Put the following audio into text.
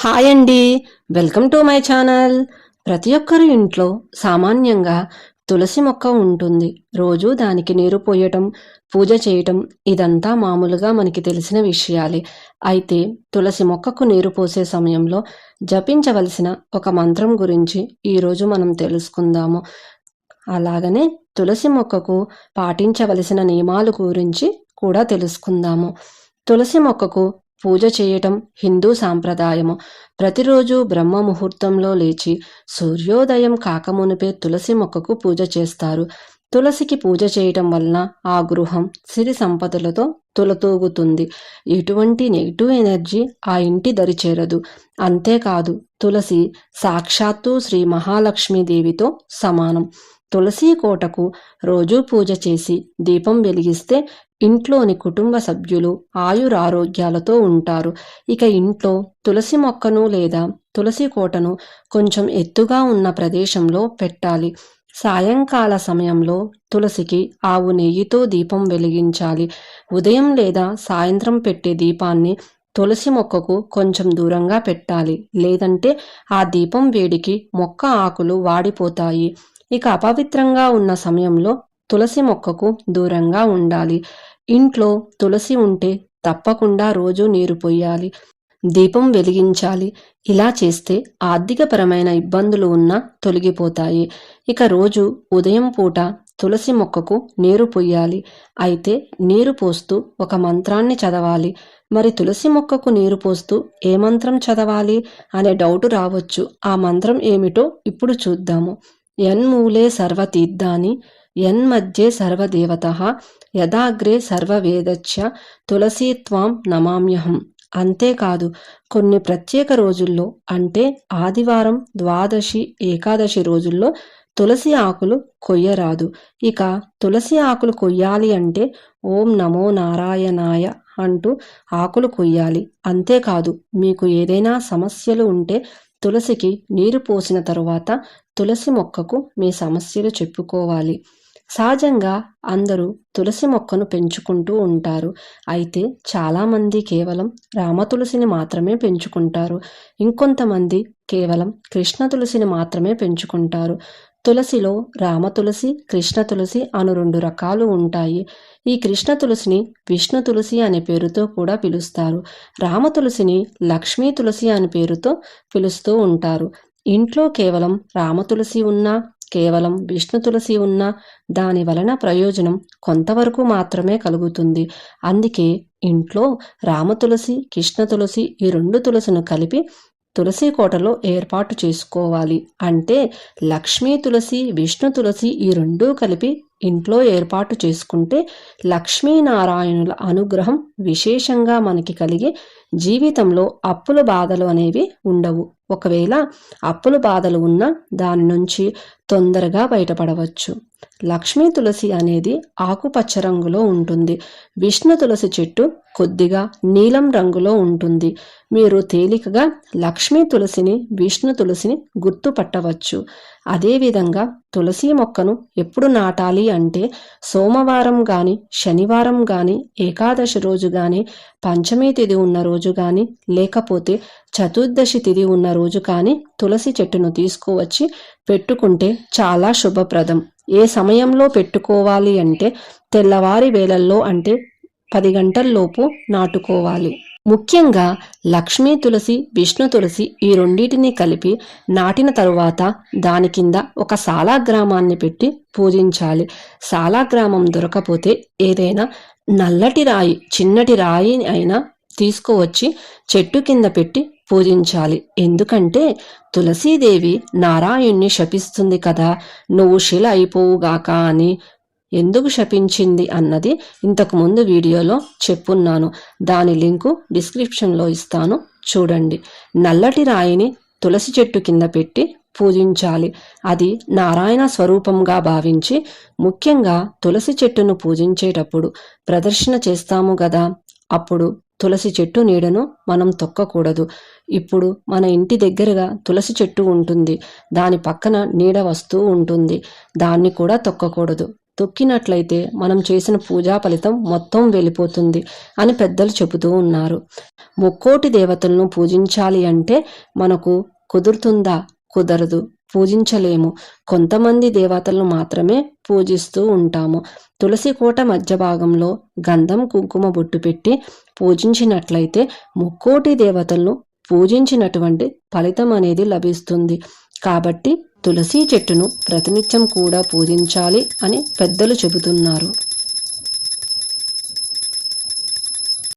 Hi అండి. Welcome to my channel. ప్రతి ఒక్కరి ఇంట్లో సామాన్యంగా తులసి మొక్క ఉంటుంది. రోజు దానికి నీరు పోయటం పూజ చేయటం ఇదంతా మామూలుగా మనకి తెలిసిన విషయాలే. అయితే తులసి మొక్కకు నీరు పోసే సమయంలో జపించవలసిన ఒక మంత్రం గురించి ఈరోజు మనం తెలుసుకుందాము. అలాగనే తులసి మొక్కకు పాటించవలసిన నియమాల గురించి కూడా తెలుసుకుందాము. తులసి మొక్కకు పూజ చేయటం హిందూ సాంప్రదాయము. ప్రతిరోజు బ్రహ్మ ముహూర్తంలో లేచి సూర్యోదయం కాకమునిపే తులసి మొక్కకు పూజ చేస్తారు. తులసికి పూజ చేయటం వలన ఆ గృహం సిరి సంపదలతో తులతూగుతుంది. ఎటువంటి నెగిటివ్ ఎనర్జీ ఆ ఇంటి దరి చేరదు. అంతేకాదు తులసి సాక్షాత్తు శ్రీ మహాలక్ష్మీదేవితో సమానం. తులసి కోటకు రోజూ పూజ చేసి దీపం వెలిగిస్తే ఇంట్లోని కుటుంబ సభ్యులు ఆయురారోగ్యాలతో ఉంటారు. ఇక ఇంట్లో తులసి మొక్కను లేదా తులసి కోటను కొంచెం ఎత్తుగా ఉన్న ప్రదేశంలో పెట్టాలి. సాయంకాల సమయంలో తులసికి ఆవు నెయ్యితో దీపం వెలిగించాలి. ఉదయం లేదా సాయంత్రం పెట్టే దీపాన్ని తులసి మొక్కకు కొంచెం దూరంగా పెట్టాలి. లేదంటే ఆ దీపం వేడికి మొక్క ఆకులు వాడిపోతాయి. ఇక అపవిత్రంగా ఉన్న సమయంలో తులసి మొక్కకు దూరంగా ఉండాలి. ఇంట్లో తులసి ఉంటే తప్పకుండా రోజు నీరు పొయ్యాలి దీపం వెలిగించాలి. ఇలా చేస్తే ఆర్థికపరమైన ఇబ్బందులు ఉన్నా తొలగిపోతాయి. ఇక రోజు ఉదయం పూట తులసి మొక్కకు నీరు పొయ్యాలి అయితే నీరు పోస్తూ ఒక మంత్రాన్ని చదవాలి. మరి తులసి మొక్కకు నీరు పోస్తూ ఏ మంత్రం చదవాలి? అనే డౌట్ రావచ్చు. ఆ మంత్రం ఏమిటో ఇప్పుడు చూద్దాము. యన్మూలే సర్వతీర్థాని యన్మధ్యే సర్వదేవత యదాగ్రే సర్వవేదచ్చ తులసీ త్వాం నమామ్యహం. అంతేకాదు కొన్ని ప్రత్యేక రోజుల్లో అంటే ఆదివారం ద్వాదశి ఏకాదశి రోజుల్లో తులసి ఆకులు కొయ్యరాదు. ఇక తులసి ఆకులు కొయ్యాలి అంటే ఓం నమో నారాయణాయ అంటూ ఆకులు కొయ్యాలి. అంతేకాదు మీకు ఏదైనా సమస్యలు ఉంటే తులసికి నీరు పోసిన తరువాత తులసి మొక్కకు మీ సమస్యలు చెప్పుకోవాలి. సహజంగా అందరూ తులసి మొక్కను పెంచుకుంటూ ఉంటారు. అయితే చాలామంది కేవలం రామ తులసిని మాత్రమే పెంచుకుంటారు. ఇంకొంతమంది కేవలం కృష్ణ తులసిని మాత్రమే పెంచుకుంటారు. తులసిలో రామ తులసి కృష్ణ తులసి అను రెండు రకాలు ఉంటాయి. ఈ కృష్ణ తులసిని విష్ణు తులసి అనే పేరుతో కూడా పిలుస్తారు. రామ తులసిని లక్ష్మీ తులసి అనే పేరుతో పిలుస్తూ ఉంటారు. ఇంట్లో కేవలం రామ తులసి ఉన్నా కేవలం విష్ణు తులసి ఉన్నా దాని వలన ప్రయోజనం కొంతవరకు మాత్రమే కలుగుతుంది. అందుకే ఇంట్లో రామ తులసి కృష్ణ తులసి ఈ రెండు తులసిను కలిపి తులసి కోటలో ఏర్పాటు చేసుకోవాలి. అంటే లక్ష్మీ తులసి విష్ణు తులసి ఈ రెండూ కలిపి ఇంట్లో ఏర్పాటు చేసుకుంటే లక్ష్మీనారాయణుల అనుగ్రహం విశేషంగా మనకి కలిగి జీవితంలో అప్పుల బాధలు అనేవి ఉండవు. ఒకవేళ అప్పుల బాధలు ఉన్నా దాని నుంచి తొందరగా బయటపడవచ్చు. లక్ష్మీ తులసి అనేది ఆకుపచ్చ రంగులో ఉంటుంది. విష్ణు తులసి చెట్టు కొద్దిగా నీలం రంగులో ఉంటుంది. మీరు తేలికగా లక్ష్మీ తులసిని విష్ణు తులసిని గుర్తుపట్టవచ్చు అదేవిధంగా తులసి మొక్కను ఎప్పుడు నాటాలి అంటే సోమవారం గాని శనివారం గాని ఏకాదశి రోజు గాని పంచమీ తిథి ఉన్న రోజు రోజు కానీ లేకపోతే చతుర్దశి తిథి ఉన్న రోజు కానీ తులసి చెట్టును తీసుకువచ్చి పెట్టుకుంటే చాలా శుభప్రదం. ఏ సమయంలో పెట్టుకోవాలి అంటే తెల్లవారి వేళల్లో అంటే పది గంటల్లోపు నాటుకోవాలి. ముఖ్యంగా లక్ష్మీ తులసి విష్ణు తులసి ఈ రెండింటిని కలిపి నాటిన తరువాత దాని కింద ఒక సాలాగ్రామాన్ని పెట్టి పూజించాలి. సాలాగ్రామం దొరకపోతే ఏదైనా నల్లటి రాయి చిన్నటి రాయి అయినా తీసుకువచ్చి చెట్టు కింద పెట్టి పూజించాలి. ఎందుకంటే తులసీదేవి నారాయణ్ణి శపిస్తుంది కదా. నువ్వు శిల అయిపోవుగాక అని ఎందుకు శపించింది అన్నది ఇంతకు ముందు వీడియోలో చెప్పున్నాను. దాని లింకు డిస్క్రిప్షన్లో ఇస్తాను. చూడండి. నల్లటి రాయిని తులసి చెట్టు కింద పెట్టి పూజించాలి. అది నారాయణ స్వరూపంగా భావించి ముఖ్యంగా తులసి చెట్టును పూజించేటప్పుడు ప్రదర్శన చేస్తాము గదా అప్పుడు తులసి చెట్టు నీడను మనం తొక్కకూడదు. ఇప్పుడు మన ఇంటి దగ్గరగా తులసి చెట్టు ఉంటుంది. దాని పక్కన నీడ వస్తూ ఉంటుంది. దాన్ని కూడా తొక్కకూడదు. తొక్కినట్లయితే మనం చేసిన పూజా ఫలితం మొత్తం వెళ్ళిపోతుంది అని పెద్దలు చెబుతూ ఉన్నారు. ముక్కోటి దేవతలను పూజించాలి అంటే మనకు కుదురుతుందా? కుదరదు. పూజించలేము. కొంతమంది దేవతలను మాత్రమే పూజిస్తూ ఉంటాము. తులసి కోట మధ్య భాగంలో గంధం కుంకుమ బొట్టు పెట్టి పూజించినట్లయితే ముక్కోటి దేవతలను పూజించినటువంటి ఫలితం అనేది లభిస్తుంది. కాబట్టి తులసి చెట్టును ప్రతినిత్యం కూడా పూజించాలి అని పెద్దలు చెబుతున్నారు.